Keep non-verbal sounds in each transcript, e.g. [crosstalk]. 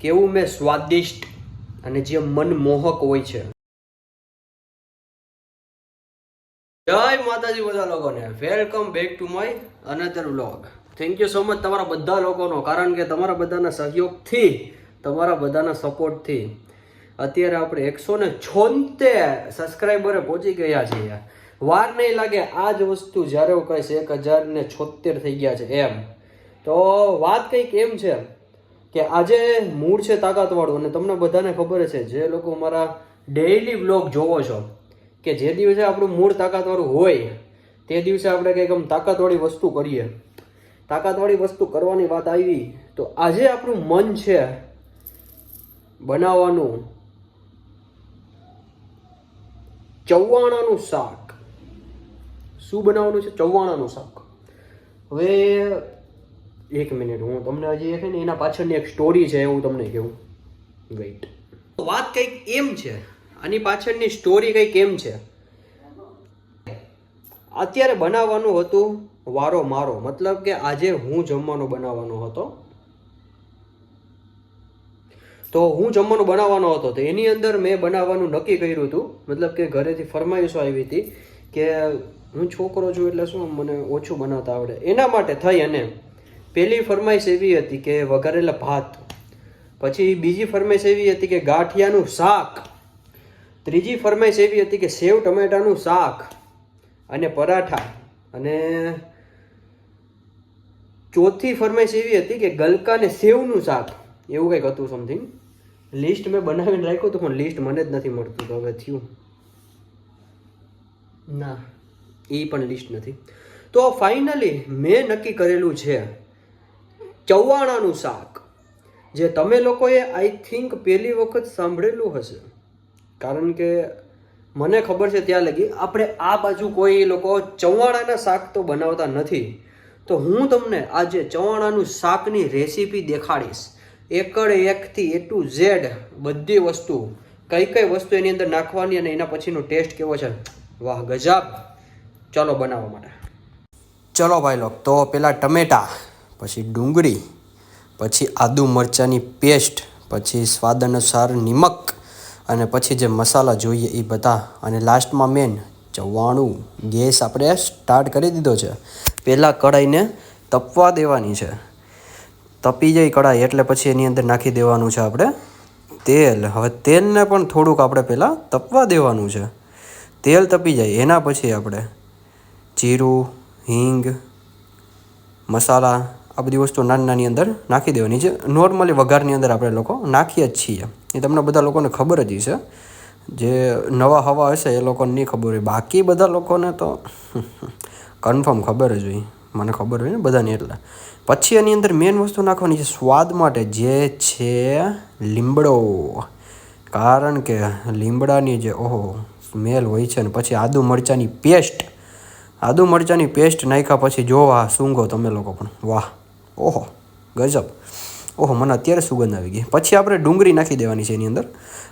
કેવું મેં સ્વાદિષ્ટ અને જે મનમોહક હોય છે. જય માતાજી બધા લોકોને. Welcome back to my another vlog thank you so much તમારા બધા લોકોનો, કારણ કે તમારા બધાના સહયોગથી, તમારા બધાના સપોર્ટથી અત્યારે આપણે એકસો ને છોતેર સબસ્ક્રાઈબરે પહોંચી ગયા છીએ. વાર નહીં લાગે આ જ વસ્તુ જ્યારે હું કહીશ, એક હજાર ને છોતેર થઈ ગયા છે એમ. તો વાત કંઈક એમ છે કે આજે મૂળ છે તાકાતવાળું અને તમને બધાને ખબર છે, જે લોકો મારા ડેઈલી વ્લોગ જોવો છો, કે જે દિવસે આપણું મૂળ તાકાતવાળું હોય, તે દિવસે આપણે કંઈક આમ તાકાતવાળી વસ્તુ કરીએ. તાકાતવાળી વસ્તુ કરવાની વાત આવી, તો આજે આપણું મન છે બનાવવાનું ચવાણાનું શાક. શું બનાવવાનું છે? ચવાણાનું શાક. હવે એક મિનિટ, હું તમને હજી છે ને એના પાછળની એક સ્ટોરી છે, હું તમને કહું. વેઇટ વાત કંઈક એમ છે, આની પાછળની સ્ટોરી કંઈક એમ છે. અત્યારે બનાવવાનું હતું વારો મારો, મતલબ કે આજે હું જમવાનું બનાવવાનો હતો. તો હું જમવાનું બનાવવાનો હતો, તો એની અંદર મેં બનાવવાનું નક્કી કર્યું હતું. મતલબ કે ઘરેથી ફરમાઈશો આવી હતી કે હું છોકરો છું એટલે શું મને ઓછું બનાવતા આવડે. એના માટે થઈ અને પહેલી ફરમાઈશ એવી હતી કે વઘારેલા ભાત. પછી બીજી ફરમાઈશ એવી હતી કે ગાંઠિયાનું શાક. ત્રીજી ફરમાઈશ એવી હતી કે સેવ ટમેટાનું શાક અને પરાઠા. અને ચોથી ફરમાઈશ એવી હતી કે ગલકા ને સેવનું શાક. એવું કંઈક હતું સમથિંગ. લિસ્ટ મેં બનાવીને રાખ્યું હતું, પણ લિસ્ટ મને જ નથી મળતું હવે થયું. ના, એ પણ લિસ્ટ નથી. તો ફાઇનલી મેં નક્કી કરેલું છે ચવાણાનું શાક, જે તમે લોકોએ આઈ થિંક પહેલી વખત સાંભળેલું હશે. કારણ કે મને ખબર છે ત્યાં લગી, આપણે આ બાજુ કોઈ લોકો ચવાણાના શાક તો બનાવતા નથી. તો હું તમને આજે ચવાણાનું શાકની રેસીપી દેખાડીશ. એકડ એકથી એ ટુ ઝેડ બધી વસ્તુ. કઈ કઈ વસ્તુ એની અંદર નાખવાની અને એના પછીનો ટેસ્ટ કેવો છે? વાહ, ગજાબ. ચલો બનાવવા માટે. ચલો ભાઈ લોક, તો પેલા ટમેટા. પછી ડુંગળી, પછી આદુ મરચાંની પેસ્ટ, પછી સ્વાદ અનુસાર નિમક અને પછી જે મસાલા જોઈએ એ બધા. અને લાસ્ટમાં મેન ચવાણું ગેસ આપણે સ્ટાર્ટ કરી દીધો છે. પહેલાં કઢાઈને તપવા દેવાની છે. તપી જાય કઢાઈ એટલે પછી એની અંદર નાખી દેવાનું છે આપણે તેલ. હવે તેલને પણ થોડુંક આપણે પહેલાં તપવા દેવાનું છે. તેલ તપી જાય. એના પછી આપણે જીરું, હિંગ, મસાલા આ બધી વસ્તુ નાની નાની અંદર નાખી દેવાની છે. નોર્મલી વઘારની અંદર આપણે લોકો નાખીએ જ છીએ. એ તમને બધા લોકોને ખબર જ છે જે નવા હવા હશે એ લોકોને નહીં ખબર હોય. બાકી બધા લોકોને તો કન્ફર્મ ખબર જ હોય. મને ખબર હોય ને બધાને એટલે. પછી એની અંદર મેઇન વસ્તુ નાખવાની છે સ્વાદ માટે જે છે લીમડો. કારણ કે લીમડાની જે ઓહો સ્મેલ હોય છે ને પછી આદુ મરચાંની પેસ્ટ આદુ મરચાંની પેસ્ટ નાખ્યા પછી જો આ સૂંઘો તમે લોકો પણ. વાહ. ઓહો, ગજબ. ઓહો, મને અત્યારે સુગંધ આવી ગઈ. પછી આપણે ડુંગળી નાખી દેવાની છે એની અંદર.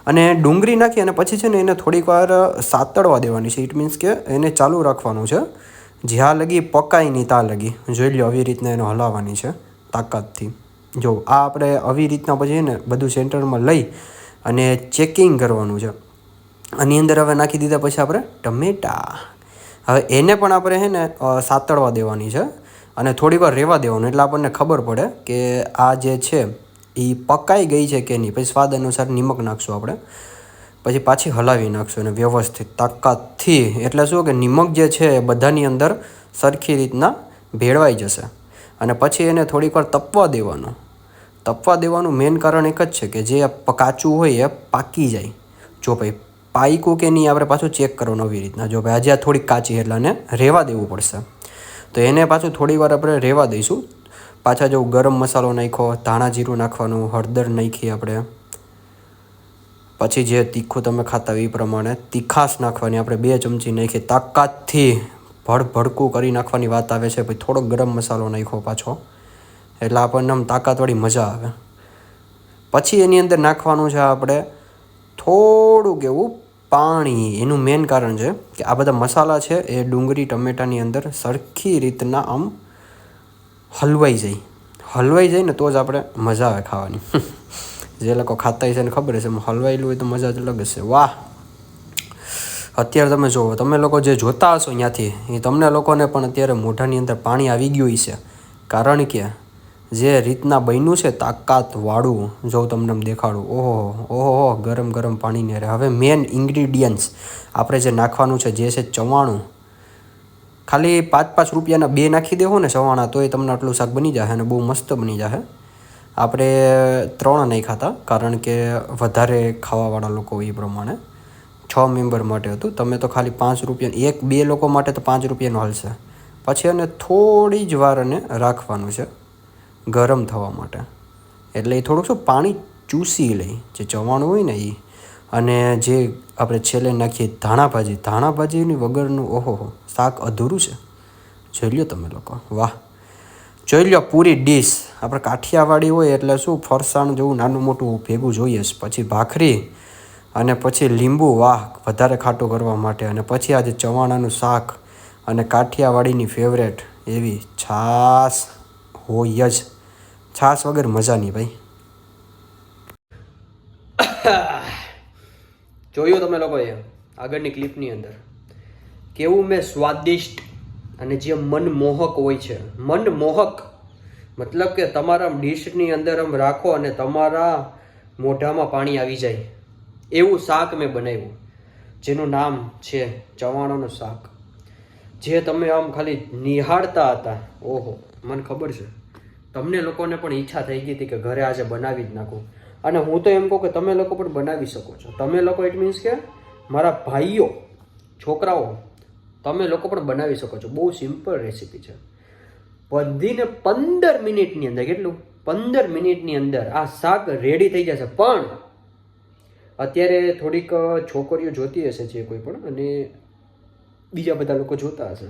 અને ડુંગળી નાખી અને પછી છે ને એને થોડીક વાર સાતળવા દેવાની છે. ઇટ મીન્સ કે એને ચાલુ રાખવાનું છે. જ્યાં લગી પકાય નહીં, ત્યાં લગી. જોઈ લો આવી રીતના એને હલાવવાની છે તાકાતથી. જો, આ આપણે આવી રીતના પછી ને બધું સેન્ટરમાં લઈ અને ચેકિંગ કરવાનું છે. આની અંદર હવે નાખી દીધા પછી આપણે ટમેટા. હવે એને પણ આપણે છે ને સાતળવા દેવાની છે. અને થોડીક વાર રહેવા દેવાનું એટલે આપણને ખબર પડે કે આ જે છે એ પકાઈ ગઈ છે કે નહીં? પછી સ્વાદ અનુસાર નિમક નાખશું આપણે. પછી પાછી હલાવી નાખશું એને વ્યવસ્થિત તાકાતથી. એટલે શું કે નિમક જે છે, એ બધાની અંદર સરખી રીતના ભેળવાઈ જશે. અને પછી એને થોડીક વાર તપવા દેવાનું. તપવા દેવાનું મેઇન કારણ એક જ છે કે જે કાચું હોય એ પાકી જાય. જો ભાઈ પાક્યું કે નહીં આપણે પાછું ચેક કરવાનું આવી રીતના. જો ભાઈ આજે આ થોડીક કાચી એટલે રહેવા દેવું પડશે. તો એને પાછું થોડી વાર આપણે રહેવા દઈશું. પાછા જો ગરમ મસાલો નાખ્યો, ધાણા જીરું નાખવાનું, હળદર નાખી આપણે. પછી જે તીખું તમે ખાતા એ પ્રમાણે તીખાશ નાખવાની, આપણે બે ચમચી નાખી, તાકાતથી ભડ ભડકું કરી નાખવાની વાત આવે છે, પછી થોડોક ગરમ મસાલો નાખ્યો પાછો. એટલે આપણને આમ તાકાતવાળી મજા આવે. પછી એની અંદર નાખવાનું છે આપણે થોડુંક એવું પાણી એનું મેન કારણ છે કે આ બધા મસાલા છે એ ડુંગળી, ટમેટાની અંદર સરખી રીતના આમ હલવાઈ જાય. હલવાઈ જાય ને તો જ આપણે મજા આવે ખાવાની. [laughs] જે લોકો ખાતા હશે ને ખબર હશે હલવાયેલું હોય તો મજા જ અલગ હશે. વાહ! અત્યારે તમે જુઓ, તમે લોકો જે જોતા હશો અહીંયાથી, એ તમને લોકોને પણ અત્યારે મોઢાની અંદર પાણી આવી ગયું છે કારણ કે જે રીતના બન્યું છે તાકાતવાળું જો તમને દેખાડું. ઓહો ઓહો ગરમ ગરમ પાણીને અરે હવે મેન ઇન્ગ્રીડિયન્ટ્સ આપણે જે નાખવાનું છે, જે છે ચવાણું. ખાલી પાંચ પાંચ રૂપિયાના બે નાખી દેવો ને ચવાણા તો એ તમને આટલું શાક બની જશે અને બહુ મસ્ત બની જશે આપણે ત્રણ નહીં ખાતા કારણ કે વધારે ખાવાવાળા લોકો એ પ્રમાણે. છ મેમ્બર માટે હતું. તમે તો ખાલી પાંચ રૂપિયા, એક, બે લોકો માટે તો પાંચ રૂપિયાનું હાલશે. પછી એને થોડી જ વાર એને રાખવાનું છે. ગરમ થવા માટે. એટલે એ થોડુંક શું પાણી ચૂસી લે, જે ચવાણું હોય ને એ અને જે આપણે છેલ્લે નાખીએ ધાણાભાજી, ધાણાભાજીની વગરનું ઓહો શાક અધૂરું છે. જોઈ લો તમે લોકો, વાહ. જોઈ લ્યો પૂરી ડીશ. આપણે કાઠિયાવાડી હોય એટલે શું ફરસાણ જેવું નાનું મોટું ભેગું જોઈએ પછી ભાખરી અને પછી લીંબુ, વાહ, વધારે ખાટું કરવા માટે. અને પછી આજે ચવાણાનું શાક અને કાઠિયાવાડીની ફેવરેટ એવી છાશ હોય જ. છાશ વગર મજા નહીં ભાઈ. [coughs] જોયું તમે લોકોએ આગળની ક્લિપની અંદર. કેવું મેં સ્વાદિષ્ટ અને જે મનમોહક હોય છે. મનમોહક મતલબ કે તમારા ડીશની અંદર આમ રાખો અને તમારા મોઢામાં પાણી આવી જાય. એવું શાક મેં બનાવ્યું. જેનું નામ છે ચવાણોનું શાક. જે તમે આમ ખાલી નિહાળતા હતા. ઓહો, મને ખબર છે. તમને લોકોને પણ ઈચ્છા થઈ ગઈ હતી કે ઘરે આજે બનાવી જ નાખું. અને હું તો એમ કહું કે તમે લોકો પણ બનાવી શકો છો. તમે લોકો ઇટ મીન્સ કે મારા ભાઈઓ, છોકરાઓ, તમે લોકો પણ બનાવી શકો છો. બહુ સિમ્પલ રેસીપી છે. બધીને પંદર મિનિટની અંદર, કેટલું? પંદર મિનિટની અંદર આ શાક રેડી થઈ જશે. પણ અત્યારે થોડીક છોકરીઓ જોતી હશે જે કોઈ પણ અને બીજા બધા લોકો જોતા હશે.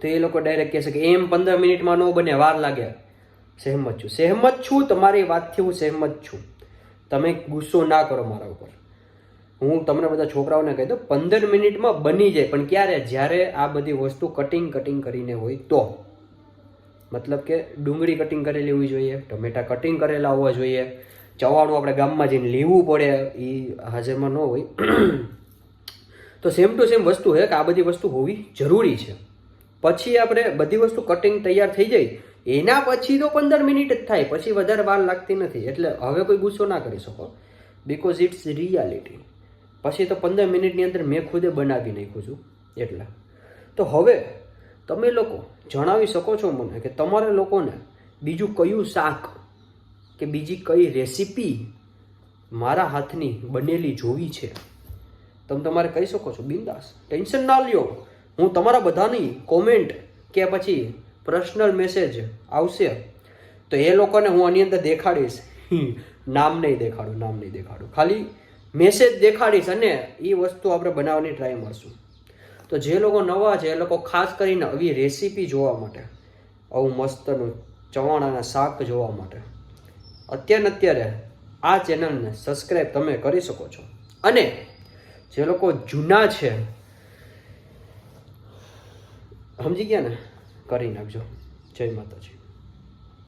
તો એ લોકો ડાયરેક્ટ કહેશે કે એમ પંદર મિનિટમાં ન બને, વાર લાગે. સહેમત છું. સહેમત છું, તમારી વાતથી હું સહેમત છું. તમે ગુસ્સો ના કરો મારા ઉપર. હું તમને બધા છોકરાઓને કહી દઉં, પંદર મિનિટમાં બની જાય, પણ ક્યારે? જ્યારે આ બધી વસ્તુ કટિંગ કટિંગ કરીને હોય તો. મતલબ કે ડુંગળી કટિંગ કરેલી હોવી જોઈએ, ટમેટા કટિંગ કરેલા હોવા જોઈએ, ચવાણું આપણે ગામમાં જઈને લેવું પડે એ હાજરમાં ન હોય. [clears throat] તો સેમ ટુ સેમ વસ્તુ છે કે આ બધી વસ્તુ હોવી જરૂરી છે. પછી આપણે બધી વસ્તુ કટિંગ તૈયાર થઈ જાય એના પછી તો પંદર મિનિટ જ થાય, પછી વધારે વાર લાગતી નથી. એટલે હવે કોઈ ગુસ્સો ના કરી શકો. બિકોઝ ઇટ્સ રિયાલિટી પછી તો પંદર મિનિટની અંદર મેં ખુદે બનાવી નાખ્યું છું. એટલા. તો હવે તમે લોકો જણાવી શકો છો મને કે તમારા લોકોને બીજું કયું શાક કે બીજી કઈ રેસીપી મારા હાથની બનેલી જોવી છે? તમે તમારે કહી શકો છો? બિંદાસ. ટેન્શન ના લ્યો. હું તમારા બધાની કોમેન્ટ કે પછી પર્સનલ મેસેજ આવશે, તો એ લોકોને હું આની અંદર દેખાડીશ. નામ નહીં દેખાડું, નામ નહીં દેખાડું. ખાલી મેસેજ દેખાડીશ અને એ વસ્તુ આપણે બનાવવાની ટ્રાય મળશું તો જે લોકો નવા છે, એ લોકો ખાસ કરીને આવી રેસીપી જોવા માટે, આવું મસ્તનું ચવાણાના શાક જોવા માટે, અત્યારે અત્યારે આ ચેનલને સબસ્ક્રાઈબ તમે કરી શકો છો. અને જે લોકો જૂના છે, સમજી ગયા ને? કરી નાખજો. જય માતાજી.